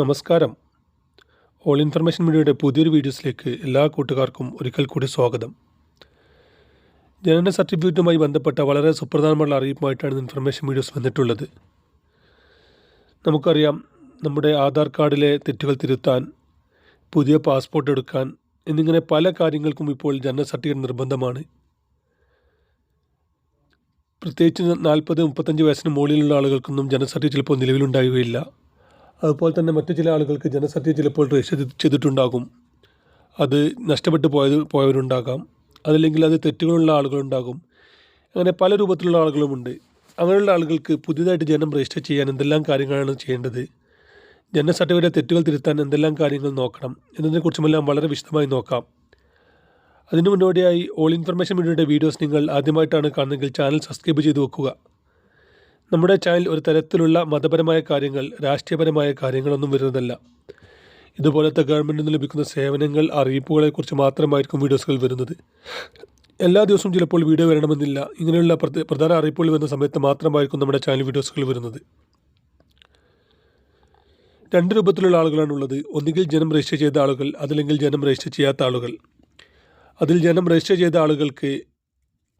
നമസ്കാരം. All information മീഡിയയുടെ പുതിയൊരു വീഡിയോസിലേക്ക് എല്ലാ കൂട്ടുകാർക്കും ഒരിക്കൽ കൂടി സ്വാഗതം. ജനന സർട്ടിഫിക്കറ്റുമായി ബന്ധപ്പെട്ട വളരെ സുപ്രധാനമുള്ള അറിയിപ്പുമായിട്ടാണ് ഇൻഫർമേഷൻ വീഡിയോസ് വന്നിട്ടുള്ളത്. നമുക്കറിയാം നമ്മുടെ ആധാർ കാർഡിലെ തെറ്റുകൾ തിരുത്താൻ പുതിയ പാസ്പോർട്ട് എടുക്കാൻ എന്നിങ്ങനെ പല കാര്യങ്ങൾക്കും ഇപ്പോൾ ജനന സർട്ടിഫിക്കറ്റ് നിർബന്ധമാണ്. പ്രത്യേകിച്ച് നാൽപ്പത് മുപ്പത്തഞ്ച് വയസ്സിന് മുകളിലുള്ള ആളുകൾക്കൊന്നും ജനന സർട്ടിഫിക്കറ്റ് ചിലപ്പോൾ നിലവിലുണ്ടാവുകയില്ല. അതുപോലെ തന്നെ മറ്റു ചില ആളുകൾക്ക് ജനസദ്യ ചിലപ്പോൾ രജിസ്റ്റർ ചെയ്തിട്ടുണ്ടാകും. അത് നഷ്ടപ്പെട്ടു പോയത് പോയവരുണ്ടാകാം. അതല്ലെങ്കിൽ അത് തെറ്റുകളുള്ള ആളുകളുണ്ടാകും. അങ്ങനെ പല രൂപത്തിലുള്ള ആളുകളുമുണ്ട്. അങ്ങനെയുള്ള ആളുകൾക്ക് പുതിയതായിട്ട് ജനം രജിസ്റ്റർ ചെയ്യാൻ എന്തെല്ലാം കാര്യങ്ങളാണ് ചെയ്യേണ്ടത്? ജനന സർട്ടിഫിക്കറ്റ് തെറ്റുകൾ തിരുത്താൻ എന്തെല്ലാം കാര്യങ്ങൾ നോക്കണം? എന്നതിനെക്കുറിച്ചുമെല്ലാം വളരെ വിശദമായി നോക്കാം. അതിനു മുന്നോടിയായി ഓൾ ഇൻഫർമേഷൻ മീഡിയയുടെ വീഡിയോസ് നിങ്ങൾ ആദ്യമായിട്ടാണ് കാണുന്നതെങ്കിൽ ചാനൽ സബ്സ്ക്രൈബ് ചെയ്ത് വെക്കുക. നമ്മുടെ ചാനൽ ഒരു തരത്തിലുള്ള മതപരമായ കാര്യങ്ങൾ രാഷ്ട്രീയപരമായ കാര്യങ്ങളൊന്നും വരുന്നതല്ല. ഇതുപോലത്തെ ഗവൺമെന്റിൽ നിന്ന് ലഭിക്കുന്ന സേവനങ്ങൾ അറിയിപ്പുകളെക്കുറിച്ച് മാത്രമായിരിക്കും വീഡിയോസുകൾ വരുന്നത്. എല്ലാ ദിവസവും ചിലപ്പോൾ വീഡിയോ വരണമെന്നില്ല. ഇങ്ങനെയുള്ള പ്രധ- പ്രധാന അറിയിപ്പുകൾ വരുന്ന സമയത്ത് മാത്രമായിരിക്കും നമ്മുടെ ചാനൽ വീഡിയോസുകൾ വരുന്നത്. രണ്ട് രൂപത്തിലുള്ള ആളുകളാണുള്ളത്. ഒന്നുകിൽ ജനം രജിസ്റ്റർ ചെയ്ത ആളുകൾ അതല്ലെങ്കിൽ ജനം രജിസ്റ്റർ ചെയ്യാത്ത ആളുകൾ. അതിൽ ജനം രജിസ്റ്റർ ചെയ്ത ആളുകൾക്ക്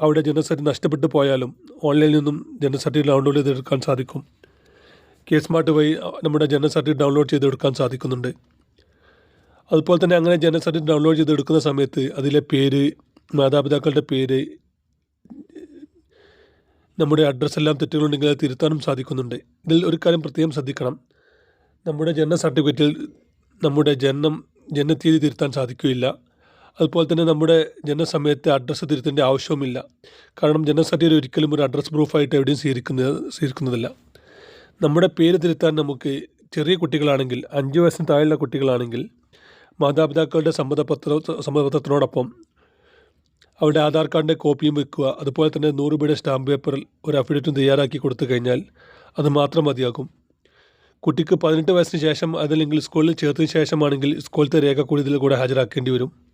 അവിടെ ജനസർട്ടി നഷ്ടപ്പെട്ടു പോയാലും ഓൺലൈനിൽ നിന്നും ജനസർട്ടിഫിക്കറ്റ് ഡൗൺലോഡ് ചെയ്തെടുക്കാൻ സാധിക്കും. കെ സ്മാർട്ട് വഴി നമ്മുടെ ജനസർട്ടിഫിക്കറ്റ് ഡൗൺലോഡ് ചെയ്തെടുക്കാൻ സാധിക്കുന്നുണ്ട്. അതുപോലെ തന്നെ അങ്ങനെ ജനസർട്ടിഫിക്കറ്റ് ഡൗൺലോഡ് ചെയ്തെടുക്കുന്ന സമയത്ത് അതിലെ പേര് മാതാപിതാക്കളുടെ പേര് നമ്മുടെ അഡ്രസ്സെല്ലാം തെറ്റുകളുണ്ടെങ്കിൽ അത് തിരുത്താനും സാധിക്കുന്നുണ്ട്. ഇതിൽ ഒരു കാര്യം പ്രത്യേകം ശ്രദ്ധിക്കണം. നമ്മുടെ ജനന സർട്ടിഫിക്കറ്റിൽ നമ്മുടെ ജനനം ജനനത്തീയതി തിരുത്താൻ സാധിക്കുകയില്ല. അതുപോലെ തന്നെ നമ്മുടെ ജനനസമയത്തെ അഡ്രസ്സ് തിരുത്തേണ്ട ആവശ്യവുമില്ല. കാരണം ജനന സർട്ടിഫിക്കറ്റ് ഒരിക്കലും ഒരു അഡ്രസ്സ് പ്രൂഫായിട്ട് എവിടെയും സ്വീകരിക്കുന്ന സ്വീകരിക്കുന്നതല്ല. നമ്മുടെ പേര് തിരുത്താൻ നമുക്ക് ചെറിയ കുട്ടികളാണെങ്കിൽ അഞ്ച് വയസ്സിന് താഴെയുള്ള കുട്ടികളാണെങ്കിൽ മാതാപിതാക്കളുടെ സമ്മതപത്ര സമ്മതപത്രത്തിനോടൊപ്പം അവരുടെ ആധാർ കാർഡിന്റെ കോപ്പിയും വെക്കുക അതുപോലെ തന്നെ നൂറ് രൂപയുടെ സ്റ്റാമ്പ് പേപ്പറിൽ ഒരു അഫിഡവിറ്റും തയ്യാറാക്കി കൊടുത്തു കഴിഞ്ഞാൽ അത് മാത്രം മതിയാകും. കുട്ടിക്ക് പതിനെട്ട് വയസ്സിന് ശേഷം അതല്ലെങ്കിൽ സ്കൂളിൽ ചേർത്തതിന് ശേഷമാണെങ്കിൽ സ്കൂളിലത്തെ രേഖ കൂടി ഇതിൽ കൂടെ ഹാജരാക്കേണ്ടി വരും.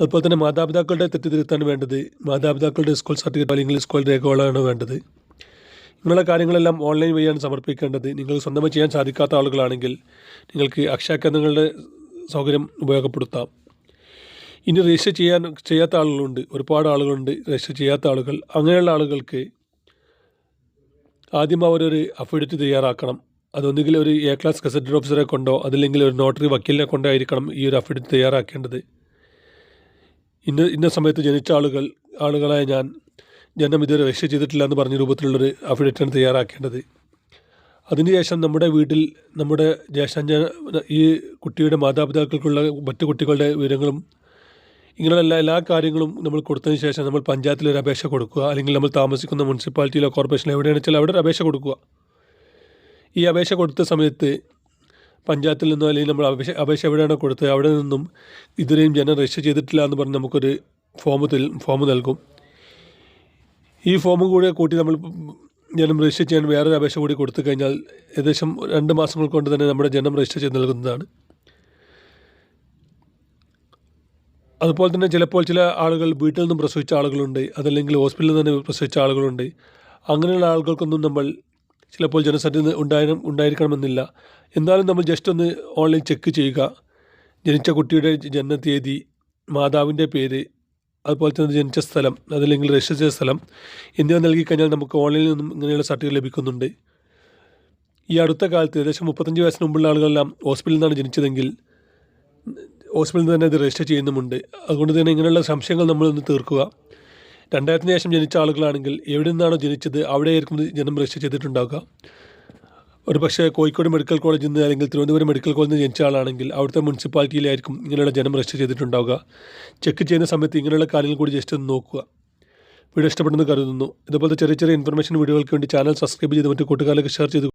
അതുപോലെ തന്നെ മാതാപിതാക്കളുടെ തെറ്റ് വേണ്ടത് മാതാപിതാക്കളുടെ സ്കൂൾ സർട്ടിഫിക്കറ്റ് അല്ലെങ്കിൽ സ്കൂൾ രേഖകളാണ് വേണ്ടത്. ഇങ്ങനെയുള്ള കാര്യങ്ങളെല്ലാം ഓൺലൈൻ വഴിയാണ് സമർപ്പിക്കേണ്ടത്. നിങ്ങൾ സ്വന്തമായി ചെയ്യാൻ സാധിക്കാത്ത ആളുകളാണെങ്കിൽ നിങ്ങൾക്ക് അക്ഷയ കേന്ദ്രങ്ങളുടെ സൗകര്യം ഉപയോഗപ്പെടുത്താം. ഇനി രജിസ്റ്റർ ചെയ്യാൻ ചെയ്യാത്ത ആളുകളുണ്ട്. ഒരുപാട് ആളുകളുണ്ട് രജിസ്റ്റർ ചെയ്യാത്ത ആളുകൾ. അങ്ങനെയുള്ള ആളുകൾക്ക് ആദ്യം അവരൊരു അഫിഡവിറ്റ് തയ്യാറാക്കണം. അതൊന്നുകിൽ ഒരു എ ക്ലാസ് ഗസറ്റഡ് ഓഫീസറെ കൊണ്ടോ അതില്ലെങ്കിൽ ഒരു നോട്ടറി വക്കീലിനെ കൊണ്ടോ ആയിരിക്കണം ഈ ഒരു അഫിഡവിറ്റ് തയ്യാറാക്കേണ്ടത്. ഇന്ന ഇന്ന സമയത്ത് ജനിച്ച ആളുകൾ ആളുകളായ ഞാൻ ജനം ഇതുവരെ രക്ഷ ചെയ്തിട്ടില്ല എന്ന് പറഞ്ഞ രൂപത്തിലുള്ളൊരു അഫിഡേറ്റാണ് തയ്യാറാക്കേണ്ടത്. അതിനുശേഷം നമ്മുടെ വീട്ടിൽ നമ്മുടെ ജ്യേഷ്ഠ ഈ കുട്ടിയുടെ മാതാപിതാക്കൾക്കുള്ള മറ്റു കുട്ടികളുടെ വിവരങ്ങളും ഇങ്ങനെയുള്ള എല്ലാ എല്ലാ കാര്യങ്ങളും നമ്മൾ കൊടുത്തതിന് ശേഷം നമ്മൾ പഞ്ചായത്തിൽ ഒരു അപേക്ഷ കൊടുക്കുക. അല്ലെങ്കിൽ നമ്മൾ താമസിക്കുന്ന മുനിസിപ്പാലിറ്റിയിലോ കോർപ്പറേഷനിലോ എവിടെയാണെന്ന് വെച്ചാൽ അവിടെ ഒരു അപേക്ഷ കൊടുക്കുക. ഈ അപേക്ഷ കൊടുത്ത സമയത്ത് പഞ്ചായത്തിൽ നിന്നോ അല്ലെങ്കിൽ നമ്മൾ അപേക്ഷ അപേക്ഷ എവിടെയാണോ കൊടുത്തത് അവിടെ നിന്നും ഇതുവരെയും ജനം രജിസ്റ്റർ ചെയ്തിട്ടില്ല എന്ന് പറഞ്ഞ് നമുക്കൊരു ഫോം ഫോം നൽകും. ഈ ഫോമും കൂടെ കൂട്ടി നമ്മൾ ജനം രജിസ്റ്റർ ചെയ്യാൻ വേറൊരു അപേക്ഷ കൂടി കൊടുത്തു കഴിഞ്ഞാൽ ഏകദേശം രണ്ട് മാസങ്ങൾ കൊണ്ട് തന്നെ നമ്മുടെ ജനം രജിസ്റ്റർ ചെയ്ത് നൽകുന്നതാണ്. അതുപോലെ തന്നെ ചിലപ്പോൾ ചില ആളുകൾ വീട്ടിൽ നിന്നും പ്രസവിച്ച ആളുകളുണ്ട്. അതല്ലെങ്കിൽ ഹോസ്പിറ്റലിൽ തന്നെ പ്രസവിച്ച ആളുകളുണ്ട്. അങ്ങനെയുള്ള ആളുകൾക്കൊന്നും നമ്മൾ ചിലപ്പോൾ ജനസന്ധി ഉണ്ടായിരുന്ന ഉണ്ടായിരിക്കണമെന്നില്ല. എന്നാലും നമ്മൾ ജസ്റ്റ് ഒന്ന് ഓൺലൈൻ ചെക്ക് ചെയ്യുക. ജനിച്ച കുട്ടിയുടെ ജനന തീയതി മാതാവിന്റെ പേര് അതുപോലെ തന്നെ ജനിച്ച സ്ഥലം അതല്ലെങ്കിൽ രജിസ്റ്റർ ചെയ്ത സ്ഥലം എന്നിവ നൽകിക്കഴിഞ്ഞാൽ നമുക്ക് ഓൺലൈനിൽ നിന്നും ഇങ്ങനെയുള്ള സർട്ടിഫിക്കറ്റ് ലഭിക്കുന്നുണ്ട്. ഈ അടുത്ത കാലത്ത് ഏകദേശം മുപ്പത്തഞ്ച് വയസ്സിന് മുമ്പുള്ള ആളുകളെല്ലാം ഹോസ്പിറ്റലിൽ നിന്നാണ് ജനിച്ചതെങ്കിൽ ഹോസ്പിറ്റലിൽ നിന്ന് തന്നെ ഇത് രജിസ്റ്റർ ചെയ്യുന്നുമുണ്ട്. അതുകൊണ്ട് തന്നെ ഇങ്ങനെയുള്ള സംശയങ്ങൾ നമ്മളൊന്ന് തീർക്കുക. രണ്ടായിരത്തിന് ശേഷം ജനിച്ച ആളുകളാണെങ്കിൽ എവിടെ നിന്നാണോ ജനിച്ചത് അവിടെയായിരിക്കും ജനം രജിസ്റ്റർ ചെയ്തിട്ടുണ്ടാവുക. ഒരു പക്ഷേ കോഴിക്കോട് മെഡിക്കൽ കോളേജിൽ നിന്ന് അല്ലെങ്കിൽ തിരുവനന്തപുരം മെഡിക്കൽ കോളേജിൽ നിന്ന് ജനിച്ച ആളാണെങ്കിൽ അവിടുത്തെ മുനിസിപ്പാലിറ്റിയിലായിരിക്കും ഇങ്ങനെയുള്ള ജനം രജിസ്റ്റർ ചെയ്തിട്ടുണ്ടാവുക. ചെക്ക് ചെയ്യുന്ന സമയത്ത് ഇങ്ങനെയുള്ള കാര്യങ്ങൾ കൂടി ജസ്റ്റ് ഒന്ന് നോക്കുക. വീഡിയോ ഇഷ്ടപ്പെടുന്നു കരുതുന്നു. ഇതുപോലത്തെ ചെറിയ ചെറിയ ഇൻഫർമേഷൻ വീഡിയോകൾക്ക് വേണ്ടി ചാനൽ സബ്സ്ക്രൈബ് ചെയ്ത് മറ്റു കൂട്ടുകാരിലേക്ക് ഷെയർ ചെയ്ത്